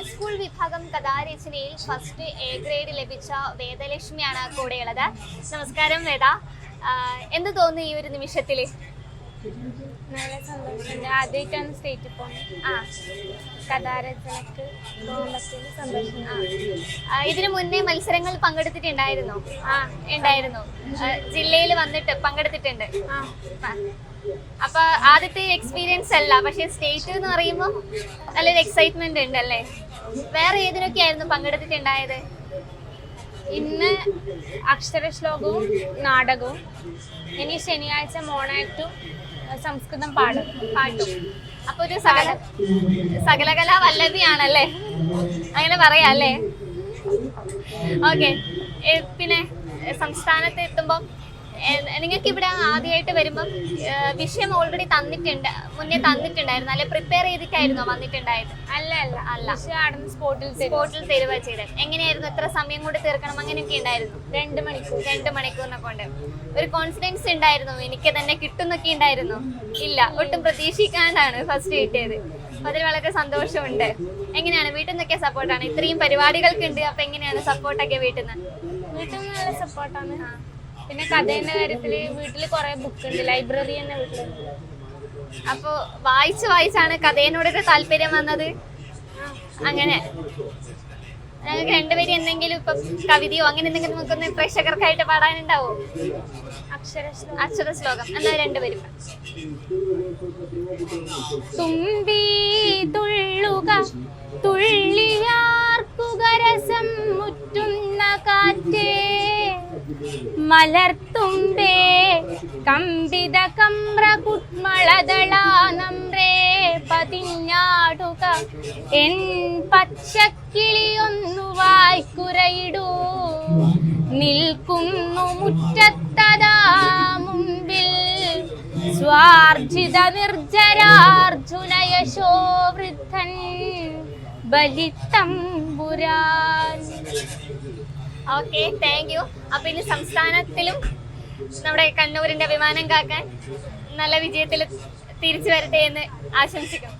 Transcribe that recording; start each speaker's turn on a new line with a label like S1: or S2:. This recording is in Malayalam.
S1: ഹൈസ്കൂൾ വിഭാഗം കഥാരചനയിൽ ഫസ്റ്റ് എ ഗ്രേഡ് ലഭിച്ച വേദലക്ഷ്മിയാണ് കൂടെയുള്ളത്. നമസ്കാരം വേദ. എന്ത് തോന്നുന്നു ഈ ഒരു നിമിഷത്തിൽ
S2: നല്ല സന്തോഷമുണ്ട് ആദ്യമായിട്ടാണ് സ്റ്റേറ്റിൽ പോകുന്നത്.
S1: ആ.
S2: കഥാരചനക്ക്
S1: ഇതിനു മുന്നേ മത്സരങ്ങൾ പങ്കെടുത്തിട്ടുണ്ടായിരുന്നോ? ആ ഉണ്ടായിരുന്നു. ജില്ലയിൽ വന്നിട്ട് പങ്കെടുത്തിട്ടുണ്ട്. അപ്പൊ ആദ്യത്തെ എക്സ്പീരിയൻസ് അല്ല പക്ഷെ സ്റ്റേറ്റ് എന്ന് പറയുമ്പോൾ നല്ലൊരു എക്സൈറ്റ്മെന്റ് ഉണ്ട് അല്ലേ വേറെ ഏതിനൊക്കെയായിരുന്നു പങ്കെടുത്തിട്ടുണ്ടായത്?
S2: ഇന്ന് അക്ഷരശ്ലോകവും നാടകവും ഇനി ശനിയാഴ്ച മോണാക്റ്റും സംസ്കൃതം പാടും
S1: പാട്ടും. അപ്പൊ ഒരു സകല സകലകലാ വല്ലഭിയാണല്ലേ? അങ്ങനെ പറയാം അല്ലേ? ഓക്കെ. പിന്നെ സംസ്ഥാനത്ത് എത്തുമ്പോൾ നിങ്ങൾക്ക് ഇവിടെ ആദ്യമായിട്ട് വരുമ്പം വിഷയം ഓൾറെഡി തന്നിട്ടുണ്ട് മുന്നേ തന്നിട്ടുണ്ടായിരുന്നു. അല്ലെ പ്രിപ്പയർ ചെയ്തിട്ടായിരുന്നോ വന്നിട്ടുണ്ടായത്?
S2: അല്ല അല്ല.
S1: അല്ല.
S2: സ്പോട്ടിൽ
S1: സ്പോട്ടിൽ തരുവ ചെയ്തത്. എങ്ങനെയായിരുന്നു? എത്ര സമയം കൂടി തീർക്കണം? അങ്ങനെയൊക്കെ ഉണ്ടായിരുന്നു.
S2: രണ്ട് മണിക്കൂർ.
S1: രണ്ട് മണിക്കൂറിനെ കൊണ്ട്. ഒരു കോൺഫിഡൻസ് ഉണ്ടായിരുന്നു. എനിക്ക് തന്നെ കിട്ടുന്നൊക്കെ ഉണ്ടായിരുന്നു. ഇല്ല ഒട്ടും പ്രതീക്ഷിക്കാണ്ടാണ് ഫസ്റ്റ് കിട്ടിയത്. അതിൽ വളരെ സന്തോഷമുണ്ട്. എങ്ങനെയാണ്? വീട്ടിൽ നിന്നൊക്കെ സപ്പോർട്ടാണ് ഇത്രയും പരിപാടികൾക്ക് ഉണ്ട് അപ്പൊ എങ്ങനെയാണ് സപ്പോർട്ടൊക്കെ വീട്ടിൽ നിന്ന്?
S2: വീട്ടിൽ നിന്ന് നല്ല സപ്പോർട്ടാണ് പിന്നെ കഥേന്റെ കാര്യത്തിൽ വീട്ടിൽ കുറെ ബുക്ക് ഉണ്ട് ലൈബ്രറി തന്നെ വീട്ടിലുണ്ട്
S1: അപ്പൊ വായിച്ച് വായിച്ചാണ് കഥേനോടൊരു താല്പര്യം വന്നത്. അങ്ങനെ. ഞങ്ങൾക്ക് രണ്ടുപേരും എന്തെങ്കിലും ഇപ്പൊ കവിതയോ അങ്ങനെ എന്തെങ്കിലും നമുക്കൊന്ന് പ്രേക്ഷകർക്കായിട്ട് പാടാനുണ്ടാവോ? അക്ഷര ശ്ലോകം എന്നാ രണ്ടുപേരും
S2: തുമ്പി തുള്ളുക തുള്ളിയാർക്കുക രസം മുറ്റുന്ന കാറ്റേ. മലർത്തുമ്പേ കമ്പിത കമ്ര കുട്മളതളാനമ്രേ പതിഞ്ഞാടുക. എൻ പച്ചക്കിളിയൊന്നു വായ്ക്കുരയിടൂ. നിൽക്കുന്നു മുറ്റത്തതാ മുമ്പിൽ. സ്വാർജിത നിർജരാർജുന യശോ വൃദ്ധൻ ബലിത്തമ്പുരാൻ.
S1: ഓക്കെ താങ്ക് യു അപ്പൊ ഇനി സംസ്ഥാനത്തിലും നമ്മുടെ കണ്ണൂരിന്റെ അഭിമാനം കാക്കാൻ നല്ല വിജയത്തിൽ തിരിച്ചു വരട്ടെ എന്ന് ആശംസിക്കുന്നു.